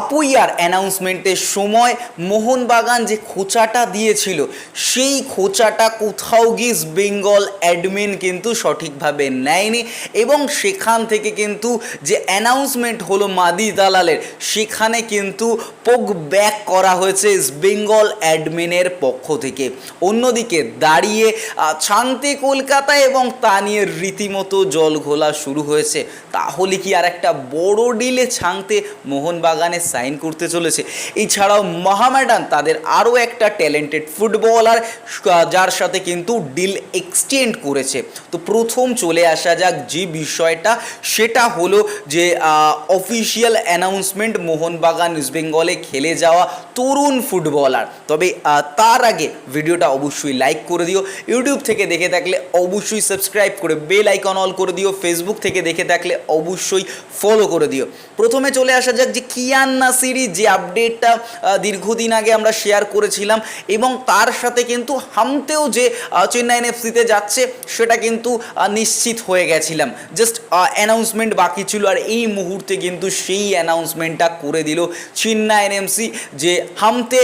আপুইয়ার অ্যানাউন্সমেন্টের সময় মোহনবাগান যে খোঁচাটা দিয়েছিল, সেই খোঁচাটা কোথাও গিয়ে বেঙ্গল অ্যাডমিন কিন্তু সঠিকভাবে নেয়নি এবং সেখান থেকে কিন্তু যে অ্যানাউন্সমেন্ট হলো মাদি দালালের, সেখানে কিন্তু পোক ব্যাক করা হয়েছে বেঙ্গল অ্যাডমিনের পক্ষ থেকে। অন্যদিকে দাঁড়িয়ে ছাংতে কলকাতা এবং তা নিয়ে রীতিমতো জল ঘোলা শুরু হয়েছে। তাহলে কি আর একটা বড় ডিলে ছাংতে মোহনবাগানে সাইন করতে চলেছে। এছাড়াও মহামেডান তাদের আরও একটা ট্যালেন্টেড ফুটবলার যার সাথে কিন্তু ডিল এক্সটেন্ড করেছে। তো প্রথম চলে আসা যাক যে বিষয়টা, সেটা হলো যে অফিসিয়াল অ্যানাউন্সমেন্ট মোহনবাগান ইস্ট বেঙ্গলে খেলে যাওয়া তরুণ ফুটবলার তবে তার আগে ভিডিওটা অবশ্যই লাইক করে দিও। ইউটিউব থেকে দেখে থাকলে অবশ্যই সাবস্ক্রাইব করে বেল আইকন অল করে দিও। ফেসবুক থেকে দেখে থাকলে অবশ্যই ফলো করে দিও। প্রথমে চলে আসা যাক যে কিয়ান নাসিরি যে আপডেটটা দীর্ঘদিন আগে আমরা শেয়ার করেছিলাম এবং তার সাথে কিন্তু হামতেও যে চেন্নাই এফসিতে যাচ্ছে, সেটা কিন্তু নিশ্চিত হয়ে গেছিলাম। জাস্ট অ্যানাউন্সমেন্ট বাকি ছিল আর এই মুহূর্তে কিন্তু সেই অ্যানাউন্সমেন্টটা করে দিল চেন্নাই এনএমসি যে হামতে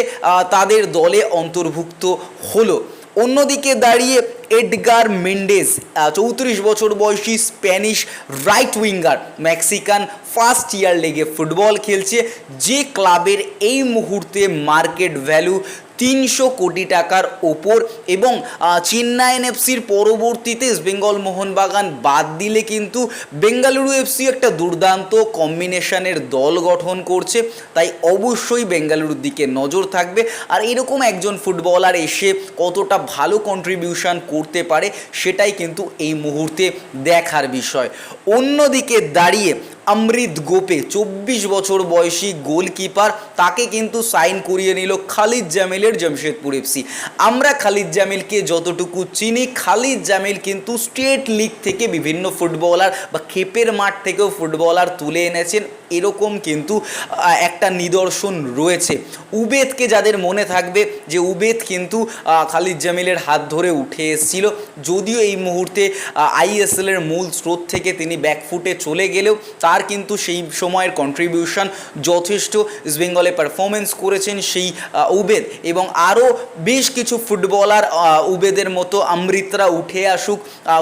তাদের দলে অন্তর্ভুক্ত হলো। অন্যদিকে দাঁড়িয়ে এডগার মেন্ডেজ চৌত্রিশ বছর বয়সী Spanish right winger Mexican first year লেগে ফুটবল খেলছে। যে ক্লাবের এই মুহূর্তে মার্কেট ভ্যালু তিনশো কোটি টাকার ওপর এবং আহ, চেন্নাই এফসির পরবর্তীতে বেঙ্গল মোহনবাগান বাদ দিলে কিন্তু বেঙ্গালুরু এফসি একটা দুর্দান্ত কম্বিনেশনের দল গঠন করছে। তাই অবশ্যই বেঙ্গালুরুর দিকে নজর থাকবে। আর এরকম একজন ফুটবলার এসে কতটা ভালো কন্ট্রিবিউশন করতে পারে সেটাই কিন্তু এই মুহূর্তে দেখার বিষয়। অন্যদিকে দাঁড়িয়ে অমৃত গোপে চব্বিশ বছর বয়সী গোলকিপার, তাকে কিন্তু সাইন করিয়ে নিল খালিদ জামিলের জামশেদপুর এফসি আমরা খালিদ জামিলকে যতটুকু চিনি, খালিদ জামিল কিন্তু স্টেট লিগ থেকে বিভিন্ন ফুটবলার বা খেপের মাঠ থেকেও ফুটবলার তুলে এনেছেন। এরকম কিন্তু একটা নিদর্শন রয়েছে। উবেদকে যাদের মনে থাকবে যে উবেদ কিন্তু খালিদ জামিলের হাত ধরে উঠে এসেছিল। যদিও এই মুহূর্তে আইএসএল এর মূল স্রোত থেকে তিনি ব্যাকফুটে চলে গেলেও তার কিন্তু সেই সময়ের কন্ট্রিবিউশন যথেষ্ট। ইস্ট বেঙ্গলে পারফরমেন্স করেছেন সেই উবেদ এবং আরও বেশ কিছু ফুটবলার উবেদের মতো অমৃতরা উঠে আসুক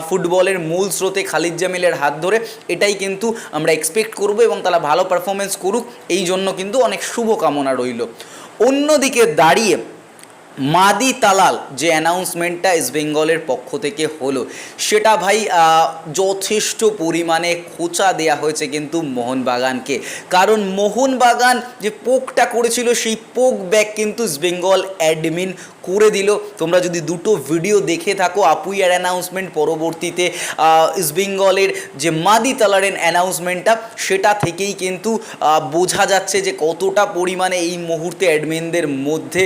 ফুটবলের মূল স্রোতে খালিদ জামিলের হাত ধরে। এটাই কিন্তু আমরা এক্সপেক্ট করব এবং তারা ভালো পারফরমেন্স করুক, এই জন্য কিন্তু অনেক শুভকামনা রইল। অন্যদিকে দাঁড়িয়ে মাদি তালাল যে অ্যানাউন্সমেন্টটা ইস্ট বেঙ্গলের পক্ষ থেকে হলো, সেটা ভাই যথেষ্ট পরিমাণে খোঁচা দেয়া হয়েছে কিন্তু মোহনবাগানকে। কারণ মোহনবাগান যে পোকটা করেছিল, সেই পোক ব্যাক কিন্তু ইস্ট বেঙ্গল অ্যাডমিন করে দিল। তোমরা যদি দুটো ভিডিও দেখে থাকো আপুই আপুইয়ার অ্যানাউন্সমেন্ট পরবর্তীতে আহ, ইস্ট বেঙ্গলের যে মাদি তালারের অ্যানাউন্সমেন্টটা সেটা থেকেই কিন্তু বোঝা যাচ্ছে যে কতটা পরিমাণে এই মুহূর্তে অ্যাডমিনদের মধ্যে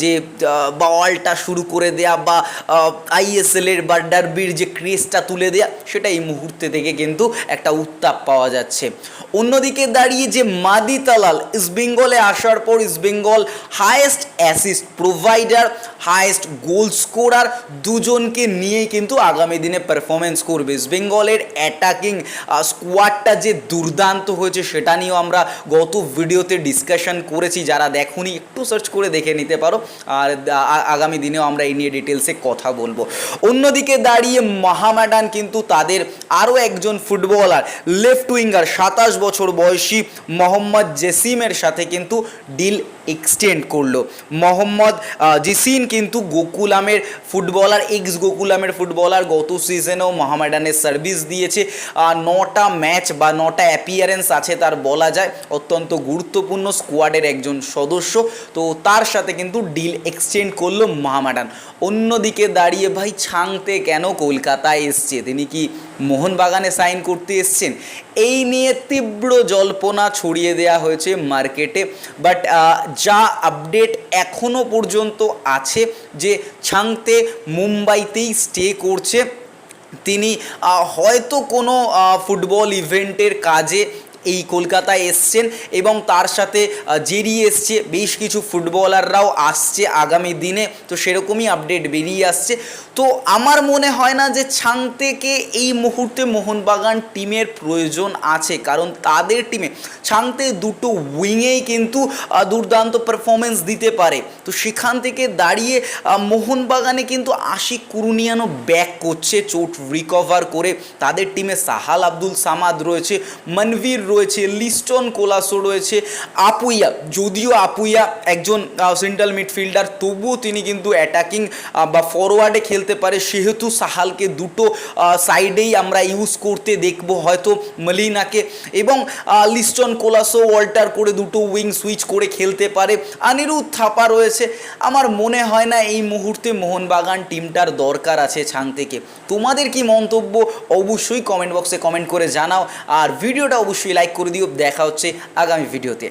যে বাওয়ালটা শুরু করে দেয়া বা আইএসএলের বা ডার্বির যে ক্রেজটা তুলে দেয়া সেটা এই মুহূর্তে থেকে কিন্তু একটা উত্তাপ পাওয়া যাচ্ছে। অন্যদিকে দাঁড়িয়ে যে মাদি তালাল ইস্টবেঙ্গলে আসার পর East Bengal highest assist provider highest goal scorer দুজনকে নিয়েই কিন্তু আগামী দিনে পারফরমেন্স করবে। ইস্ট বেঙ্গলের অ্যাটাকিং স্কোয়াডটা যে দুর্দান্ত হয়েছে সেটা নিয়েও আমরা গত ভিডিওতে ডিসকাশন করেছি। যারা দেখুনি, একটু সার্চ করে দেখে নিতে পারো। আর আগামী দিনেও আমরা এই নিয়ে ডিটেলসে কথা বলব। অন্যদিকে দাঁড়িয়ে মহামেডান কিন্তু তাদের আরও একজন ফুটবলার লেফট উইঙ্গার সাতাশ বছর বয়সী মোহাম্মদ জেসিমের সাথে কিন্তু ডিল এক্সটেন্ড করল। মোহাম্মদ জিসিন কিন্তু গোকুলামের ফুটবলার এক্স গোকুলামের ফুটবলার গত সিজনেও মহামেডানের সার্ভিস দিয়েছে। নটা ম্যাচ বা নটা অ্যাপিয়ারেন্স আছে তার বলা যায়। অত্যন্ত গুরুত্বপূর্ণ স্কোয়াডের একজন সদস্য। তো তার সাথে কিন্তু ডিল এক্সচেঞ্জ করল মহামেডান অন্যদিকে দাঁড়িয়ে ভাই ছাংতে কেন কলকাতায় এসছে? তিনি কি মোহনবাগানে সাইন করতে এসছেন? এই নিয়ে তীব্র জল্পনা ছড়িয়ে দেওয়া হয়েছে মার্কেটে। বাট যা আপডেট এখনও পর্যন্ত আছে যে ছাংতে মুম্বাইতেই স্টে করছে। তিনি হয়তো কোনো ফুটবল ইভেন্টের কাজে এই কলকাতায় এসছেন এবং তার সাথে জেরি এসছে, বেশ কিছু ফুটবলাররাও আসছে আগামী দিনে, তো সেরকমই আপডেট বেরিয়ে আসছে। তো আমার মনে হয় না যে ছাংতেকে এই মুহূর্তে মোহনবাগান টিমের প্রয়োজন আছে, কারণ তাদের টিমে ছাংতে দুটো উইংয়েই কিন্তু দুর্দান্ত পারফরমেন্স দিতে পারে। তো সেখান থেকে দাঁড়িয়ে মোহনবাগানে কিন্তু আশিক কুরুনিয়ানো ব্যাক করছে, চোট রিকভার করে। তাদের টিমে সাহাল আব্দুল সামাদ রয়েছে, মনভীর রয়েছে, লিস্টন, কোলাসো রয়েছে, আপুইয়া, যদিও আপুইয়া একজন সেন্ট্রাল মিডফিল্ডার তবুও তিনি কিন্তু অ্যাটাকিং বা ফরওয়ার্ডে খেলতে পারে। সেহেতু সাহালকে দুটো সাইডেই আমরা ইউজ করতে দেখব হয়তো মলিনাকে। এবং লিস্টন, কোলাসো অল্টার করে দুটো উইং সুইচ করে খেলতে পারে। আনিরুদ্ধ থাপা রয়েছে। আমার মনে হয় না এই মুহূর্তে মোহনবাগান টিমটার দরকার আছে ছাং থেকে। তোমাদের কি মন্তব্য? অবশ্যই কমেন্ট বক্সে কমেন্ট করে জানাও। আর ভিডিওটা অবশ্যই লাইক করে দিও। দেখা হচ্ছে আগামী ভিডিওতে।